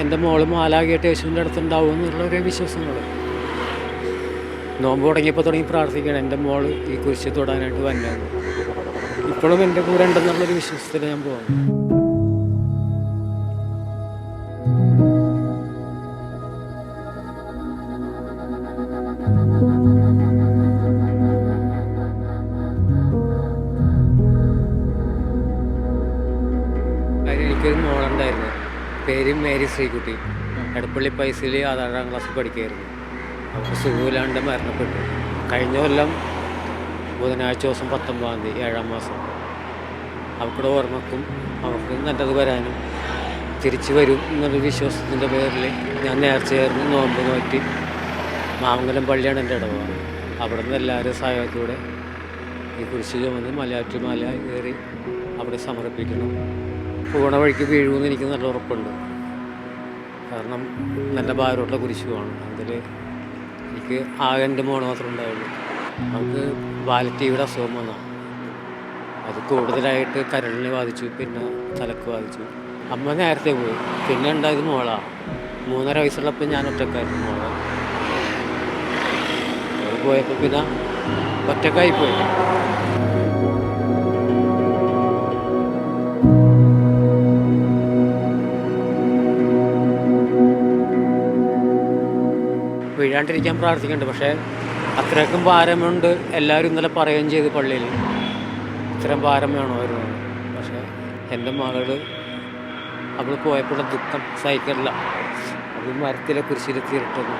എന്റെ മോൾ മാലാകിയിട്ട് യേശുവിന്റെ അടുത്തുണ്ടാവും എന്നുള്ള ഒരു വിശ്വാസങ്ങൾ നോമ്പ് തുടങ്ങിയപ്പോൾ തുടങ്ങി പ്രാർത്ഥിക്കുകയാണ്. എന്റെ മോൾ ഈ കുരിശ് തൊടാനായിട്ട് വന്നത് ഇപ്പോഴും എന്റെ കൂടെ ഉണ്ടെന്നുള്ളൊരു വിശ്വാസത്തിൽ ഞാൻ പോകുന്നു എനിക്കൊരു മോളുണ്ടായിരുന്നു. പേര് മേരി ശ്രീകുട്ടി. എടപ്പള്ളി പൈസയിൽ ആറാം ക്ലാസ്സിൽ പഠിക്കുകയായിരുന്നു അവർക്ക് സുഖമില്ലാണ്ട് മരണപ്പെട്ടു. കഴിഞ്ഞ കൊല്ലം ബുധനാഴ്ച ദിവസം പത്തൊമ്പതാം തീയതി ഏഴാം മാസം. അവരുടെ ഓർമ്മക്കും അവർക്ക് നല്ലത് വരാനും തിരിച്ചു വരും എന്നൊരു വിശ്വാസത്തിന്റെ പേരിൽ ഞാൻ നേർച്ച ചേർന്ന് നോമ്പ് നോറ്റി മാമംഗലം പള്ളിയാണ് എന്റെ ഇടവ. അവിടെ നിന്ന് എല്ലാവരും സഹായത്തോടെ ഈ കുരിശ് ചുമന്ന് മലയാറ്റി മല കയറി അവിടെ സമർപ്പിക്കണം. പോണ വഴിക്ക് വീഴുമെന്ന് എനിക്ക് നല്ല ഉറപ്പുണ്ട്. കാരണം നല്ല ഭാരമുള്ള കുരിശുമാണ് അതിൽ എനിക്ക് ആകെ എന്റെ മോണ് മാത്രമേ ഉണ്ടാവുള്ളൂ. നമുക്ക് വാലറ്റീവിടെ അസുഖം വന്നു അത് കൂടുതലായിട്ട് കരളിനെ ബാധിച്ചു പിന്നെ തലക്ക് ബാധിച്ചു. അമ്മ നേരത്തെ പോയി. പിന്നെ ഉണ്ടായത് മോളാണ് മൂന്നര വയസ്സുള്ളപ്പോൾ ഞാൻ ഒറ്റക്കായിരുന്നു മോളെ. പോയപ്പോൾ പിന്നെ ഒറ്റക്കായി പോയി. വീഴാണ്ടിരിക്കാൻ പ്രാർത്ഥിക്കുന്നുണ്ട്. പക്ഷേ അത്രയ്ക്കും ഭാരമുണ്ട്. എല്ലാവരും ഇന്നലെ പറയുകയും ചെയ്ത് പള്ളിയിൽ. ഇത്രയും ഭാരം വേണോ വരുന്നത് പക്ഷേ എന്റെ മകൾ അവൾ പോയപ്പോഴുള്ള ദുഃഖം സഹിക്കില്ല അത് മരത്തിലെ കുരിശിലെത്തിയിട്ടത്